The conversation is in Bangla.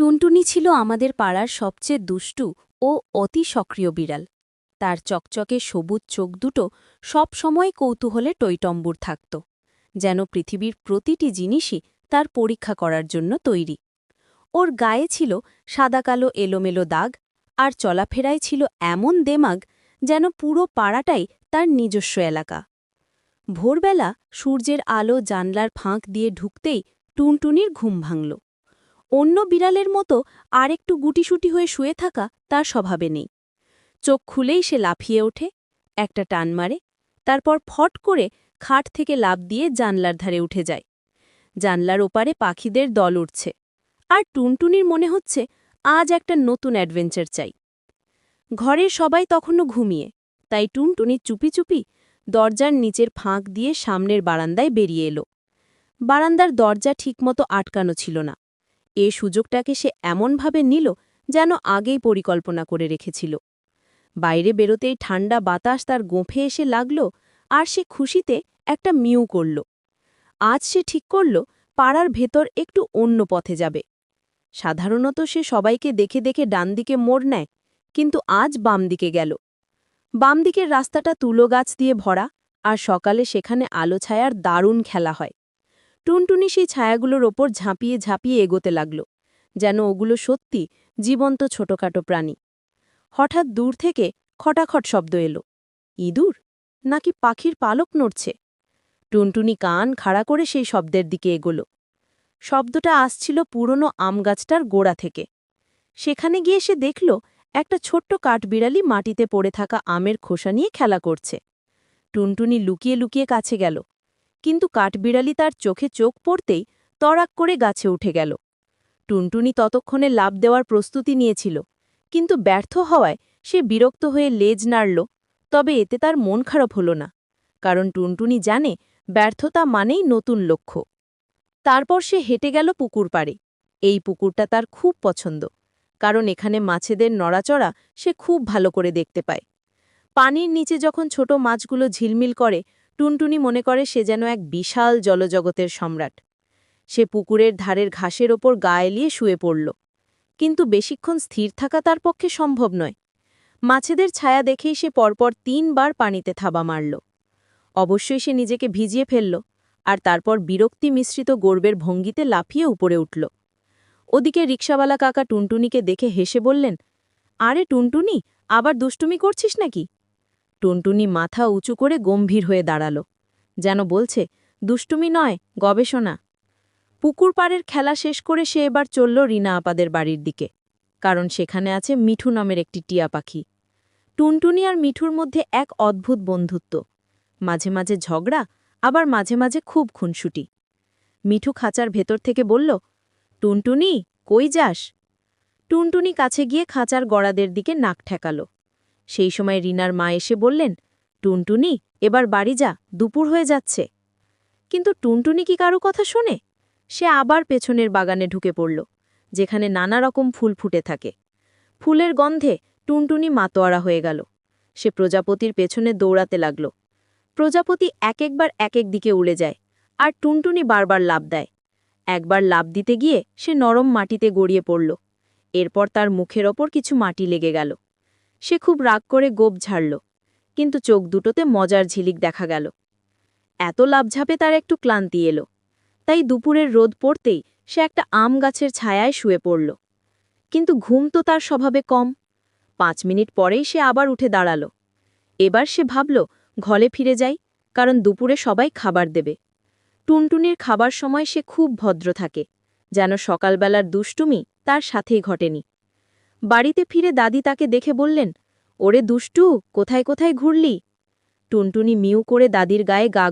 টুনটুনি ছিল আমাদের পাড়ার সবচেয়ে দুষ্টু ও অতি সক্রিয় বিড়াল। তার চকচকে সবুজ চোখ দুটো সব সময় কৌতূহলে টইটম্বুর থাকত, যেন পৃথিবীর প্রতিটি জিনিসই তার পরীক্ষা করার জন্য তৈরি। ওর গায়ে ছিল সাদাকালো এলোমেলো দাগ আর চলাফেরায় ছিল এমন দেমাগ যেন পুরো পাড়াটাই তার নিজস্ব এলাকা। ভোরবেলা সূর্যের আলো জানলার ফাঁক দিয়ে ঢুকতেই টুনটুনির ঘুম ভাঙল। অন্য বিড়ালের মতো আর একটু গুটিসুটি হয়ে শুয়ে থাকা তার স্বভাবে নেই। চোখ খুলেই সে লাফিয়ে ওঠে, একটা টান মারে, তারপর ফট করে খাট থেকে লাফ দিয়ে জানলার ধারে উঠে যায়। জানলার ওপারে পাখিদের দল উঠছে, আর টুনটুনির মনে হচ্ছে আজ একটা নতুন অ্যাডভেঞ্চার চাই। ঘরের সবাই তখনও ঘুমিয়ে, তাই টুনটুনি চুপি চুপি দরজার নিচের ফাঁক দিয়ে সামনের বারান্দায় বেরিয়ে এলো। বারান্দার দরজা ঠিকমতো আটকানো ছিল না। এ সুযোগটাকে সে এমনভাবে নিল যেন আগেই পরিকল্পনা করে রেখেছিল। বাইরে বেরোতেই ঠান্ডা বাতাস তার গোঁফে এসে লাগল আর সে খুশিতে একটা মিউ করল। আজ সে ঠিক করল পাড়ার ভেতর একটু অন্য পথে যাবে। সাধারণত সে সবাইকে দেখে দেখে ডান দিকে মোড় নেয়, কিন্তু আজ বাম দিকে গেল। বাম দিকের রাস্তাটা তুলো গাছ দিয়ে ভরা আর সকালে সেখানে আলো ছায়ার দারুণ খেলা হয়। টুনটুনি সেই ছায়াগুলোর ওপর ঝাঁপিয়ে ঝাঁপিয়ে এগোতে লাগল, যেন ওগুলো সত্যি জীবন্ত ছোটখাটো প্রাণী। হঠাৎ দূর থেকে খটাখট শব্দ এলো, ইঁদুর? নাকি পাখির পালক নড়ছে? টুনটুনি কান খাড়া করে সেই শব্দের দিকে এগোল। শব্দটা আসছিল পুরনো আম গাছটার গোড়া থেকে। সেখানে গিয়ে সে দেখল, একটা ছোট্ট কাঠবিড়ালি মাটিতে পড়ে থাকা আমের খোসা নিয়ে খেলা করছে। টুনটুনি লুকিয়ে লুকিয়ে কাছে গেল কিন্তু কাঠবিড়ালি তার চোখে চোখ পড়তেই তড়াক করে গাছে উঠে গেল। টুনটুনি ততক্ষণে লাভ দেওয়ার প্রস্তুতি নিয়েছিল, কিন্তু ব্যর্থ হওয়ায় সে বিরক্ত হয়ে লেজ নাড়ল, তবে এতে তার মন খারাপ হল না, কারণ টুনটুনি জানে ব্যর্থতা মানেই নতুন লক্ষ্য। তারপর সে হেঁটে গেল পুকুর পাড়ে। এই পুকুরটা তার খুব পছন্দ, কারণ এখানে মাছেদের নড়াচড়া সে খুব ভালো করে দেখতে পায়। পানির নিচে যখন ছোট মাছগুলো ঝিলমিল করে টুনটুনি মনে করে সে যেন এক বিশাল জলজগতের সম্রাট। সে পুকুরের ধারের ঘাসের ওপর গা এলিয়ে শুয়ে পড়ল। কিন্তু বেশিক্ষণ স্থির থাকা তার পক্ষে সম্ভব নয়। মাছেদের ছায়া দেখেই সে পরপর তিনবার পানিতে থাবা মারল। অবশ্যই সে নিজেকে ভিজিয়ে ফেলল আর তারপর বিরক্তি মিশ্রিত গর্বের ভঙ্গিতে লাফিয়ে উপরে উঠল। ওদিকে রিক্সাওয়ালা কাকা টুনটুনিকে দেখে হেসে বললেন, আরে টুনটুনি, আবার দুষ্টুমি করছিস নাকি? টুনটুনি মাথা উঁচু করে গম্ভীর হয়ে দাঁড়াল, যেন বলছে, দুষ্টুমি নয়, গবেষণা। পুকুর পাড়ের খেলা শেষ করে সে এবার চলল রিনা আপাদের বাড়ির দিকে, কারণ সেখানে আছে মিঠু নামের একটি টিয়া পাখি। টুনটুনি আর মিঠুর মধ্যে এক অদ্ভুত বন্ধুত্ব। মাঝে মাঝে ঝগড়া, আবার মাঝে মাঝে খুব খুনসুটি। মিঠু খাঁচার ভেতর থেকে বলল, টুনটুনি, কই যাস? টুনটুনি কাছে গিয়ে খাঁচার গড়াদের দিকে নাক ঠেকাল। সেই সময় রিনার মা এসে বললেন, টুনটুনি, এবার বাড়ি যা, দুপুর হয়ে যাচ্ছে। কিন্তু টুনটুনি কি কারও কথা শোনে? সে আবার পেছনের বাগানে ঢুকে পড়ল, যেখানে নানা রকম ফুল ফুটে থাকে। ফুলের গন্ধে টুনটুনি মাতোয়ারা হয়ে গেল। সে প্রজাপতির পেছনে দৌড়াতে লাগল। প্রজাপতি এক একবার এক এক দিকে উড়ে যায়, আর টুনটুনি বারবার লাভ দেয়। একবার লাভ দিতে গিয়ে সে নরম মাটিতে গড়িয়ে পড়ল। এরপর তার মুখের ওপর কিছু মাটি লেগে গেল। সে খুব রাগ করে গোপ ঝাড়ল, কিন্তু চোখ দুটোতে মজার ঝিলিক দেখা গেল। এত লাভঝাপে তার একটু ক্লান্তি এলো, তাই দুপুরের রোদ পড়তেই সে একটা আম গাছের ছায়ায় শুয়ে পড়ল। কিন্তু ঘুম তো তার স্বভাবে কম। পাঁচ মিনিট পরেই সে আবার উঠে দাঁড়াল। এবার সে ভাবল ঘলে ফিরে যাই, কারণ দুপুরে সবাই খাবার দেবে। টুনটুনির খাবার সময় সে খুব ভদ্র থাকে, যেন সকালবেলার দুষ্টুমি তার সাথেই ঘটেনি। বাড়িতে ফিরে দাদি তাকে দেখে বললেন, ওরে দুষ্টু, কোথায় কোথায় ঘুরলি? টুনটুনি মিউ করে দাদির গায়ে গা